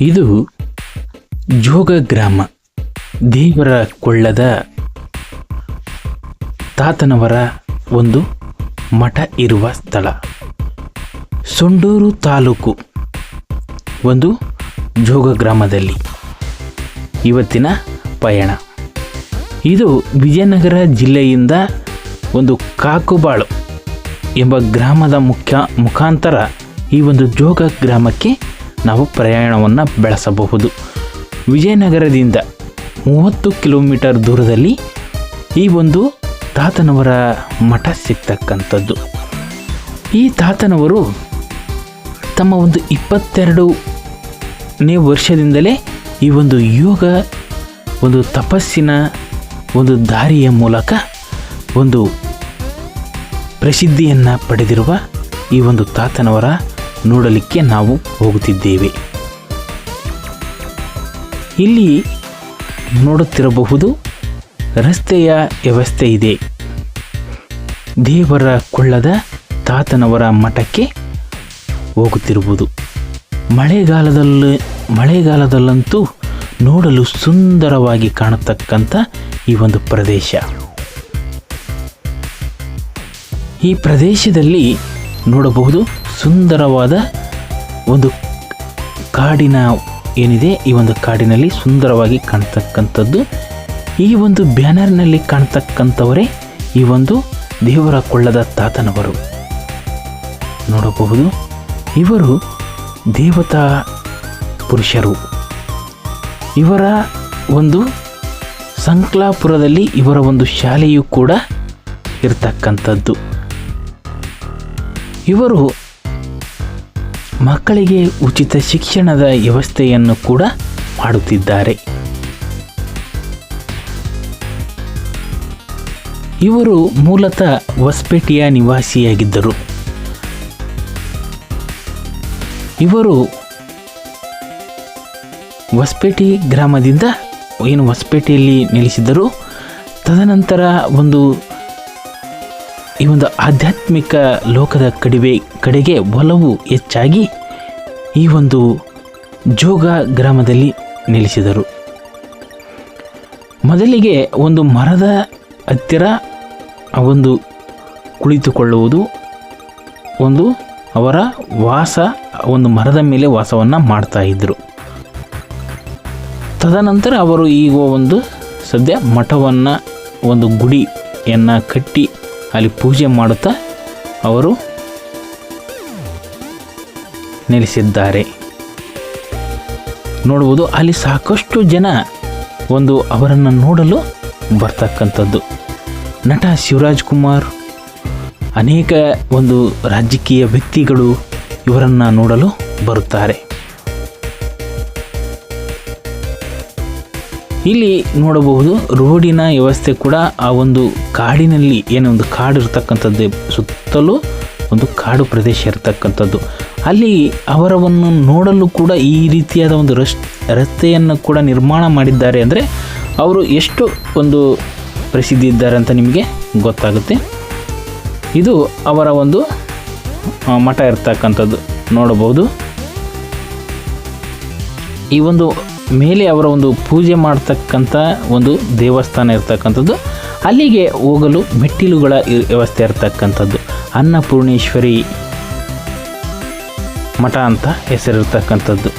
ಇದು ಜೋಗ ಗ್ರಾಮ. ದೇವರ ಕೊಳ್ಳದ ತಾತನವರ ಒಂದು ಮಠ ಇರುವ ಸ್ಥಳ. ಸೊಂಡೂರು ತಾಲೂಕು ಒಂದು ಜೋಗ ಗ್ರಾಮದಲ್ಲಿ. ಇವತ್ತಿನ ಪಯಣ. ಇದು ವಿಜಯನಗರ ಜಿಲ್ಲೆಯಿಂದ ಒಂದು ಕಾಕುಬಾಳು ಎಂಬ ಗ್ರಾಮದ ಮುಖ್ಯ ಮುಖಾಂತರ ಈ ಒಂದು ಜೋಗ ಗ್ರಾಮಕ್ಕೆ ನಾವು ಪ್ರಯಾಣವನ್ನು ಬೆಳೆಸಬಹುದು. ವಿಜಯನಗರದಿಂದ ಮೂವತ್ತು ಕಿಲೋಮೀಟರ್ ದೂರದಲ್ಲಿ ಈ ಒಂದು ತಾತನವರ ಮಠ ಸಿಗ್ತಕ್ಕಂಥದ್ದು. ಈ ತಾತನವರು ತಮ್ಮ ಒಂದು ಇಪ್ಪತ್ತೆರಡನೇ ವರ್ಷದಿಂದಲೇ ಈ ಒಂದು ಯೋಗ, ಒಂದು ತಪಸ್ಸಿನ ಒಂದು ದಾರಿಯ ಮೂಲಕ ಒಂದು ಪ್ರಸಿದ್ಧಿಯನ್ನು ಪಡೆದಿರುವ ಈ ಒಂದು ತಾತನವರ ನೋಡಲಿಕ್ಕೆ ನಾವು ಹೋಗುತ್ತಿದ್ದೇವೆ. ಇಲ್ಲಿ ನೋಡುತ್ತಿರಬಹುದು ರಸ್ತೆಯ ವ್ಯವಸ್ಥೆ ಇದೆ. ದೇವರ ಕೊಳ್ಳದ ತಾತನವರ ಮಠಕ್ಕೆ ಹೋಗುತ್ತಿರುವುದು. ಮಳೆಗಾಲದಲ್ಲಿ, ಮಳೆಗಾಲದಲ್ಲಂತೂ ನೋಡಲು ಸುಂದರವಾಗಿ ಕಾಣತಕ್ಕಂಥ ಈ ಒಂದು ಪ್ರದೇಶ. ಈ ಪ್ರದೇಶದಲ್ಲಿ ನೋಡಬಹುದು ಸುಂದರವಾದ ಒಂದು ಕಾಡಿನ ಏನಿದೆ, ಈ ಒಂದು ಕಾಡಿನಲ್ಲಿ ಸುಂದರವಾಗಿ ಕಾಣ್ತಕ್ಕಂಥದ್ದು. ಈ ಒಂದು ಬ್ಯಾನರ್ನಲ್ಲಿ ಕಾಣ್ತಕ್ಕಂಥವರೇ ಈ ಒಂದು ದೇವರ ಕೊಳ್ಳದ ತಾತನವರು. ನೋಡಬಹುದು, ಇವರು ದೇವತಾ ಪುರುಷರು. ಇವರ ಒಂದು ಸಂಕ್ಲಾಪುರದಲ್ಲಿ ಇವರ ಒಂದು ಶಾಲೆಯು ಕೂಡ ಇರ್ತಕ್ಕಂಥದ್ದು. ಇವರು ಮಕ್ಕಳಿಗೆ ಉಚಿತ ಶಿಕ್ಷಣದ ವ್ಯವಸ್ಥೆಯನ್ನು ಕೂಡ ಮಾಡುತ್ತಿದ್ದಾರೆ. ಇವರು ಮೂಲತಃ ಹೊಸಪೇಟೆಯ ನಿವಾಸಿಯಾಗಿದ್ದರು. ಇವರು ಹೊಸಪೇಟೆ ಗ್ರಾಮದಿಂದ ಏನು ಹೊಸಪೇಟೆಯಲ್ಲಿ ನೆಲೆಸಿದ್ದರು. ತದನಂತರ ಒಂದು ಈ ಒಂದು ಆಧ್ಯಾತ್ಮಿಕ ಲೋಕದ ಕಡಿವೆ ಕಡೆಗೆ ಒಲವು ಹೆಚ್ಚಾಗಿ ಈ ಒಂದು ಜೋಗ ಗ್ರಾಮದಲ್ಲಿ ನೆಲೆಸಿದರು. ಮೊದಲಿಗೆ ಒಂದು ಮರದ ಹತ್ತಿರ ಒಂದು ಕುಳಿತುಕೊಳ್ಳುವುದು, ಒಂದು ಅವರ ವಾಸ, ಒಂದು ಮರದ ಮೇಲೆ ವಾಸವನ್ನು ಮಾಡ್ತಾ ಇದ್ದರು ತದನಂತರ ಅವರು ಈಗ ಒಂದು ಸದ್ಯ ಮಠವನ್ನು, ಒಂದು ಗುಡಿಯನ್ನು ಕಟ್ಟಿ ಅಲ್ಲಿ ಪೂಜೆ ಮಾಡುತ್ತಾ ಅವರು ನೆಲೆಸಿದ್ದಾರೆ ನೋಡುವುದು ಅಲ್ಲಿ ಸಾಕಷ್ಟು ಜನ ಒಂದು ಅವರನ್ನು ನೋಡಲು ಬರ್ತಕ್ಕಂಥದ್ದು. ನಟ ಶಿವರಾಜ್ ಕುಮಾರ್, ಅನೇಕ ಒಂದು ರಾಜಕೀಯ ವ್ಯಕ್ತಿಗಳು ಇವರನ್ನು ನೋಡಲು ಬರುತ್ತಾರೆ. ಇಲ್ಲಿ ನೋಡಬಹುದು ರೋಡಿನ ವ್ಯವಸ್ಥೆ ಕೂಡ ಆ ಒಂದು ಕಾಡಿನಲ್ಲಿ ಏನೊಂದು ಕಾಡು ಇರತಕ್ಕಂಥದ್ದು ಸುತ್ತಲೂ ಒಂದು ಕಾಡು ಪ್ರದೇಶ ಇರತಕ್ಕಂಥದ್ದು. ಅಲ್ಲಿ ಅವರವನ್ನು ನೋಡಲು ಕೂಡ ಈ ರೀತಿಯಾದ ಒಂದು ರಸ್ ರಸ್ತೆಯನ್ನು ಕೂಡ ನಿರ್ಮಾಣ ಮಾಡಿದ್ದಾರೆ ಅಂದರೆ ಅವರು ಎಷ್ಟು ಒಂದು ಪ್ರಸಿದ್ಧಿ ಇದ್ದಾರೆ ಅಂತ ನಿಮಗೆ ಗೊತ್ತಾಗುತ್ತೆ. ಇದು ಅವರ ಒಂದು ಮಠ ಇರ್ತಕ್ಕಂಥದ್ದು. ನೋಡಬಹುದು. ಈ ಒಂದು ಮೇಲೆ ಅವರ ಒಂದು ಪೂಜೆ ಮಾಡ್ತಕ್ಕಂಥ ಒಂದು ದೇವಸ್ಥಾನ ಇರ್ತಕ್ಕಂಥದ್ದು. ಅಲ್ಲಿಗೆ ಹೋಗಲು ಮೆಟ್ಟಿಲುಗಳ ವ್ಯವಸ್ಥೆ ಇರ್ತಕ್ಕಂಥದ್ದು. ಅನ್ನಪೂರ್ಣೇಶ್ವರಿ ಮಠ ಅಂತ ಹೆಸರಿರ್ತಕ್ಕಂಥದ್ದು.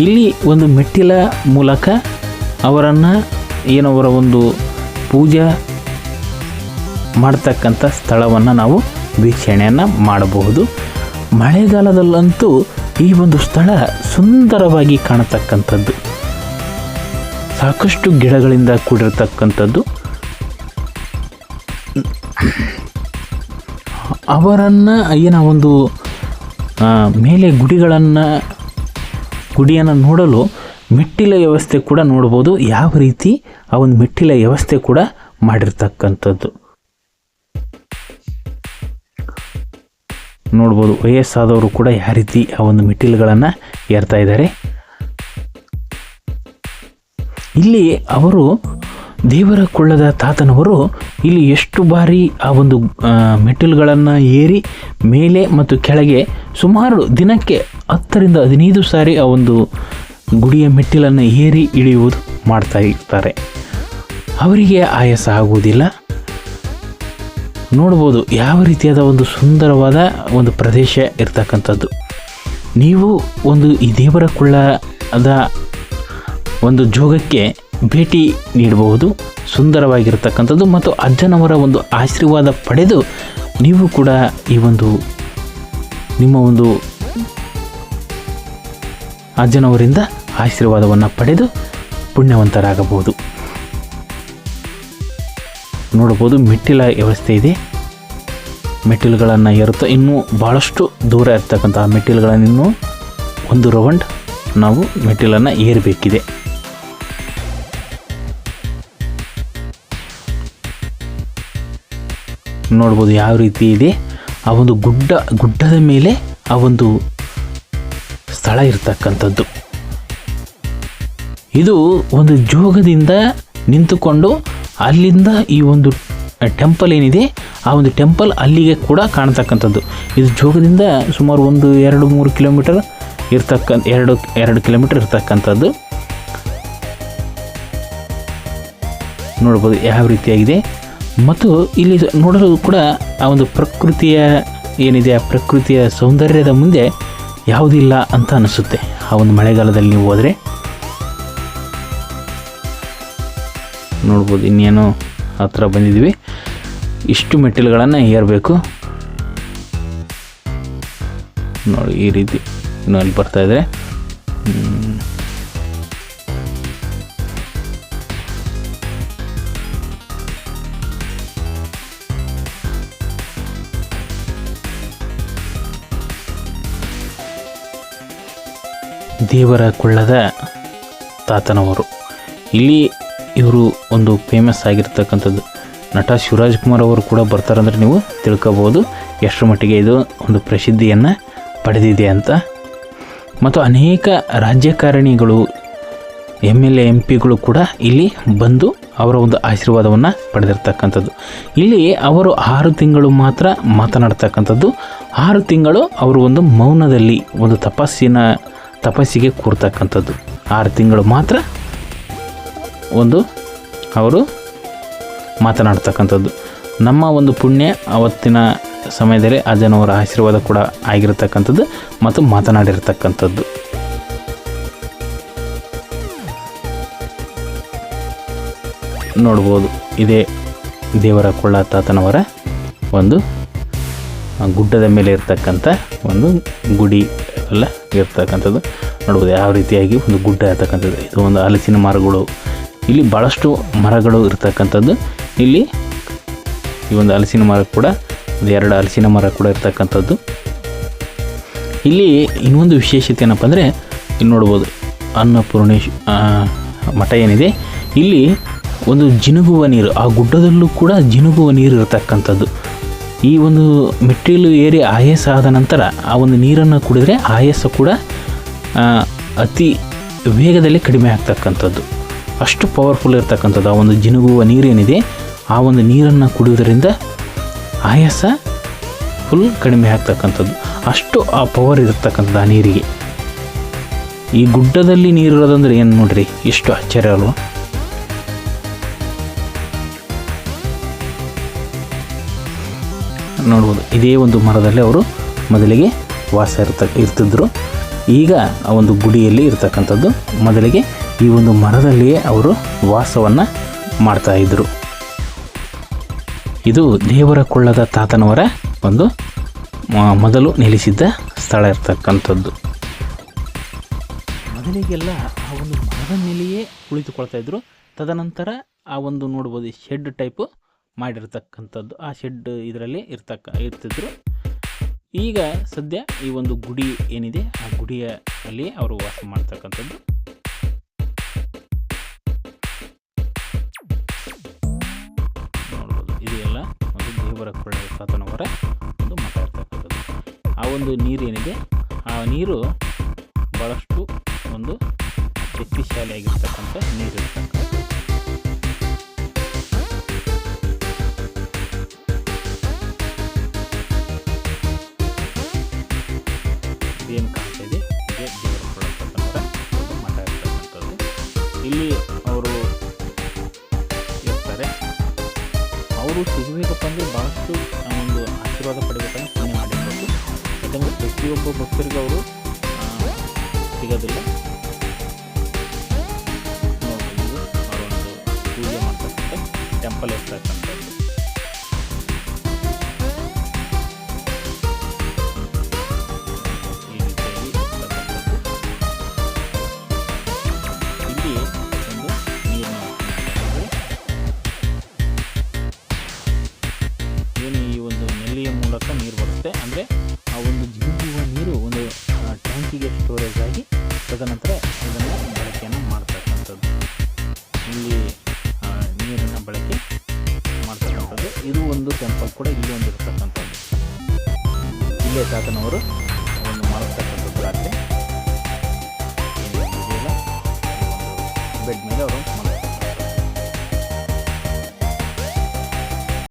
ಇಲ್ಲಿ ಒಂದು ಮೆಟ್ಟಿಲ ಮೂಲಕ ಅವರನ್ನು ಏನವರ ಒಂದು ಪೂಜಾ ಮಾಡ್ತಕ್ಕಂಥ ಸ್ಥಳವನ್ನು ನಾವು ವೀಕ್ಷಣೆಯನ್ನು ಮಾಡಬಹುದು. ಮಳೆಗಾಲದಲ್ಲಂತೂ ಈ ಒಂದು ಸ್ಥಳ ಸುಂದರವಾಗಿ ಕಾಣತಕ್ಕಂಥದ್ದು. ಸಾಕಷ್ಟು ಗಿಡಗಳಿಂದ ಕೂಡಿರ್ತಕ್ಕಂಥದ್ದು. ಅವರನ್ನು ಏನ ಒಂದು ಮೇಲೆ ಗುಡಿಗಳನ್ನು, ಗುಡಿಯನ್ನು ನೋಡಲು ಮೆಟ್ಟಿಲ ವ್ಯವಸ್ಥೆ ಕೂಡ ನೋಡ್ಬೋದು. ಯಾವ ರೀತಿ? ಆ ಒಂದು ಮೆಟ್ಟಿಲ ವ್ಯವಸ್ಥೆ ಕೂಡ ಮಾಡಿರ್ತಕ್ಕಂಥದ್ದು. ನೋಡ್ಬೋದು, ವಯಸ್ಸಾದವರು ಕೂಡ ಯಾವ ರೀತಿ ಆ ಒಂದು ಮೆಟ್ಟಿಲುಗಳನ್ನು ಏರ್ತಾ ಇದ್ದಾರೆ. ಇಲ್ಲಿ ಅವರು ದೇವರ ಕೊಳ್ಳದ ತಾತನವರು ಇಲ್ಲಿ ಎಷ್ಟು ಬಾರಿ ಆ ಒಂದು ಮೆಟ್ಟಿಲುಗಳನ್ನು ಏರಿ ಮೇಲೆ ಮತ್ತು ಕೆಳಗೆ ಸುಮಾರು ದಿನಕ್ಕೆ ಹತ್ತರಿಂದ ಹದಿನೈದು ಸಾರಿ ಆ ಒಂದು ಗುಡಿಯ ಮೆಟ್ಟಿಲನ್ನು ಏರಿ ಇಳಿಯುವುದು ಮಾಡ್ತಾ ಇರ್ತಾರೆ. ಅವರಿಗೆ ಆಯಾಸ ಆಗುವುದಿಲ್ಲ. ನೋಡ್ಬೋದು ಯಾವ ರೀತಿಯಾದ ಒಂದು ಸುಂದರವಾದ ಒಂದು ಪ್ರದೇಶ ಇರ್ತಕ್ಕಂಥದ್ದು. ನೀವು ಒಂದು ಈ ದೇವರ ಕೊಳ್ಳದ ಒಂದು ಜೋಗಕ್ಕೆ ಭೇಟಿ ನೀಡಬಹುದು. ಸುಂದರವಾಗಿರತಕ್ಕಂಥದ್ದು ಮತ್ತು ಅಜ್ಜನವರ ಒಂದು ಆಶೀರ್ವಾದ ಪಡೆದು ನೀವು ಕೂಡ ಈ ಒಂದು ನಿಮ್ಮ ಒಂದು ಅಜ್ಜನವರಿಂದ ಆಶೀರ್ವಾದವನ್ನು ಪಡೆದು ಪುಣ್ಯವಂತರಾಗಬಹುದು. ನೋಡಬಹುದು ಮೆಟ್ಟಿಲ ವ್ಯವಸ್ಥೆ ಇದೆ. ಮೆಟ್ಟಿಲುಗಳನ್ನು ಏರುತ್ತಾ ಇನ್ನೂ ಭಾಳಷ್ಟು ದೂರ ಇರ್ತಕ್ಕಂಥ ಆ ಮೆಟ್ಟಿಲುಗಳನ್ನು ಇನ್ನೂ ಒಂದು ರೌಂಡ್ ನಾವು ಮೆಟ್ಟಿಲನ್ನು ಏರಬೇಕಿದೆ. ನೋಡ್ಬೋದು ಯಾವ ರೀತಿ ಇದೆ. ಆ ಒಂದು ಗುಡ್ಡ, ಗುಡ್ಡದ ಮೇಲೆ ಆ ಒಂದು ಸ್ಥಳ ಇರ್ತಕ್ಕಂಥದ್ದು. ಇದು ಒಂದು ಜೋಗದಿಂದ ನಿಂತುಕೊಂಡು ಅಲ್ಲಿಂದ ಈ ಒಂದು ಟೆಂಪಲ್ ಏನಿದೆ, ಆ ಒಂದು ಟೆಂಪಲ್ ಅಲ್ಲಿಗೆ ಕೂಡ ಕಾಣ್ತಕ್ಕಂಥದ್ದು. ಇದು ಜೋಗದಿಂದ ಸುಮಾರು ಒಂದು ಎರಡು ಮೂರು ಕಿಲೋಮೀಟರ್ ಇರ್ತಕ್ಕಂಥ ಎರಡು ಎರಡು ಕಿಲೋಮೀಟರ್ ಇರ್ತಕ್ಕಂಥದ್ದು. ನೋಡ್ಬೋದು ಯಾವ ರೀತಿಯಾಗಿದೆ. ಮತ್ತು ಇಲ್ಲಿ ನೋಡಲು ಕೂಡ ಆ ಒಂದು ಪ್ರಕೃತಿಯ ಏನಿದೆ, ಆ ಪ್ರಕೃತಿಯ ಸೌಂದರ್ಯದ ಮುಂದೆ ಯಾವುದಿಲ್ಲ ಅಂತ ಅನಿಸುತ್ತೆ ಆ ಒಂದು ಮಳೆಗಾಲದಲ್ಲಿ ನೀವು ಹೋದರೆ. ನೋಡ್ಬೋದು ಇನ್ನೇನು ಹತ್ರ ಬಂದಿದ್ವಿ ಇಷ್ಟು ಮೆಟ್ಟಿಲುಗಳನ್ನು ಏರಬೇಕು. ನೋಡಿ ಈ ರೀತಿ ಇನ್ನು ಅಲ್ಲಿ ಬರ್ತಾ ದೇವರ ಕೊಳ್ಳದ ತಾತನವರು. ಇಲ್ಲಿ ಇವರು ಒಂದು ಫೇಮಸ್ ಆಗಿರ್ತಕ್ಕಂಥದ್ದು. ನಟ ಶಿವರಾಜ್ ಕುಮಾರ್ ಅವರು ಕೂಡ ಬರ್ತಾರಂದ್ರೆ ನೀವು ತಿಳ್ಕೊಬೋದು. ಎಷ್ಟರ ಮಟ್ಟಿಗೆ ಇದು ಒಂದು ಪ್ರಸಿದ್ಧಿಯನ್ನು ಪಡೆದಿದೆ ಅಂತ. ಮತ್ತು ಅನೇಕ ರಾಜಕಾರಣಿಗಳು ಎಂ ಎಲ್ ಎ ಎಂ ಪಿಗಳು ಕೂಡ ಇಲ್ಲಿ ಬಂದು ಅವರ ಒಂದು ಆಶೀರ್ವಾದವನ್ನು ಪಡೆದಿರ್ತಕ್ಕಂಥದ್ದು. ಇಲ್ಲಿ ಅವರು ಆರು ತಿಂಗಳು ಮಾತ್ರ ಮಾತನಾಡ್ತಕ್ಕಂಥದ್ದು. ಆರು ತಿಂಗಳು ಅವರು ಒಂದು ಮೌನದಲ್ಲಿ ಒಂದು ತಪಸ್ಸಿನ ತಪಸ್ಸಿಗೆ ಕೂರ್ತಕ್ಕಂಥದ್ದು ಆರು ತಿಂಗಳು ಮಾತ್ರ ಒಂದು ಅವರು ಮಾತನಾಡ್ತಕ್ಕಂಥದ್ದು. ನಮ್ಮ ಒಂದು ಪುಣ್ಯ ಅವತ್ತಿನ ಸಮಯದಲ್ಲಿ ಅಜ್ಜನವರ ಆಶೀರ್ವಾದ ಕೂಡ ಆಗಿರತಕ್ಕಂಥದ್ದು ಮತ್ತು ಮಾತನಾಡಿರ್ತಕ್ಕಂಥದ್ದು. ನೋಡ್ಬೋದು, ಇದೇ ದೇವರ ಕೊಳ್ಳ ತಾತನವರ ಒಂದು ಗುಡ್ಡದ ಮೇಲೆ ಇರ್ತಕ್ಕಂಥ ಒಂದು ಗುಡಿ. ಎಲ್ಲ ಇರ್ತಕ್ಕಂಥದ್ದು. ನೋಡ್ಬೋದು ಯಾವ ರೀತಿಯಾಗಿ ಒಂದು ಗುಡ್ಡ ಇರ್ತಕ್ಕಂಥದ್ದು. ಇದು ಒಂದು ಹಲಸಿನ ಮರಗಳು. ಇಲ್ಲಿ ಭಾಳಷ್ಟು ಮರಗಳು ಇರ್ತಕ್ಕಂಥದ್ದು. ಇಲ್ಲಿ ಈ ಒಂದು ಹಲಸಿನ ಮರ ಕೂಡ, ಒಂದು ಎರಡು ಹಲಸಿನ ಮರ ಕೂಡ ಇರ್ತಕ್ಕಂಥದ್ದು. ಇಲ್ಲಿ ಇನ್ನೊಂದು ವಿಶೇಷತೆ ಏನಪ್ಪ ಅಂದರೆ, ಇಲ್ಲಿ ನೋಡ್ಬೋದು ಅನ್ನಪೂರ್ಣೇಶ್ ಮಠ ಏನಿದೆ. ಇಲ್ಲಿ ಒಂದು ಜಿನುಗುವ ನೀರು, ಆ ಗುಡ್ಡದಲ್ಲೂ ಕೂಡ ಜಿನುಗುವ ನೀರು ಇರತಕ್ಕಂಥದ್ದು. ಈ ಒಂದು ಮೆಟ್ಟಿಲು ಏರಿ ಆಯಾಸ ಆದ ನಂತರ ಆ ಒಂದು ನೀರನ್ನು ಕುಡಿದ್ರೆ ಆಯಾಸ ಕೂಡ ಅತಿ ವೇಗದಲ್ಲಿ ಕಡಿಮೆ ಆಗ್ತಕ್ಕಂಥದ್ದು. ಅಷ್ಟು ಪವರ್ಫುಲ್ ಇರ್ತಕ್ಕಂಥದ್ದು. ಆ ಒಂದು ಜಿನುಗುವ ನೀರೇನಿದೆ, ಆ ಒಂದು ನೀರನ್ನು ಕುಡಿಯೋದರಿಂದ ಆಯಾಸ ಫುಲ್ ಕಡಿಮೆ ಆಗ್ತಕ್ಕಂಥದ್ದು. ಅಷ್ಟು ಆ ಪವರ್ ಇರತಕ್ಕಂಥದ್ದು ಆ ನೀರಿಗೆ. ಈ ಗುಡ್ಡದಲ್ಲಿ ನೀರಿರೋದಂದ್ರೆ ಏನು ನೋಡ್ರಿ? ಎಷ್ಟು ಆಶ್ಚರ್ಯ ಅಲ್ವಾ? ನೋಡ್ಬೋದು. ಇದೇ ಒಂದು ಮರದಲ್ಲಿ ಅವರು ಮೊದಲಿಗೆ ವಾಸ ಇರ್ತ, ಇರ್ತಿದ್ರು. ಈಗ ಆ ಒಂದು ಗುಡಿಯಲ್ಲಿ ಇರ್ತಕ್ಕಂಥದ್ದು ಮೊದಲಿಗೆ ಈ ಒಂದು ಮರದಲ್ಲಿಯೇ ಅವರು ವಾಸವನ್ನು ಮಾಡ್ತಾ ಇದ್ದರು ಇದು ದೇವರ ಕೊಳ್ಳದ ತಾತನವರ ಒಂದು ಮೊದಲು ನೆಲೆಸಿದ್ದ ಸ್ಥಳ ಇರ್ತಕ್ಕಂಥದ್ದು. ಮೊದಲಿಗೆಲ್ಲ ಆ ಒಂದು ಮರದ ಮೇಲೆಯೇ ಕುಳಿತುಕೊಳ್ತಾ ಇದ್ರು. ತದನಂತರ ಆ ಒಂದು ನೋಡ್ಬೋದು ಶೆಡ್ ಟೈಪ್ ಮಾಡಿರ್ತಕ್ಕಂಥದ್ದು. ಆ ಶೆಡ್ ಇದರಲ್ಲಿ ಇರ್ತಕ್ಕ, ಇರ್ತಿದ್ರು. ಈಗ ಸದ್ಯ ಈ ಒಂದು ಗುಡಿ ಏನಿದೆ, ಆ ಗುಡಿಯ ಅಲ್ಲಿ ಅವರು ವಾಸ ಮಾಡ್ತಕ್ಕಂಥದ್ದು. ನೋಡ್ಬೋದು, ಇದು ಎಲ್ಲ ಒಂದು ದೇವರ ಕೊಳ್ಳೆ ತಾತನವರ ಒಂದು ಮಾತಾಡ್ತಕ್ಕಂಥದ್ದು ಆ ಒಂದು ನೀರು ಏನಿದೆ, ಆ ನೀರು ಬಹಳಷ್ಟು ಒಂದು ಶಕ್ತಿಶಾಲಿಯಾಗಿರ್ತಕ್ಕಂಥ ನೀರು ಇರ್ತಕ್ಕಂಥದ್ದು ಅವರು ಸಿಗಬೇಕಪ್ಪ ಅಂದರೆ ಭಾಳಷ್ಟು ಒಂದು ಆಶೀರ್ವಾದ ಪಡೆಯಬೇಕಂದ್ರೆ ಪುಣ್ಯ ಮಾಡಿರ್ಬೋದು ಯಾಕಂದರೆ ಪ್ರತಿಯೊಬ್ಬ ಭಕ್ತರಿಗೂ ಅವರು ಸಿಗೋದಿಲ್ಲ. ಒಂದು ಪೂಜೆ ಮಾಡ್ತಕ್ಕಂಥ ಟೆಂಪಲ್ ಇರ್ತಕ್ಕಂಥದ್ದು ಮಾಡ್ತಕ್ಕಂಥದ್ದು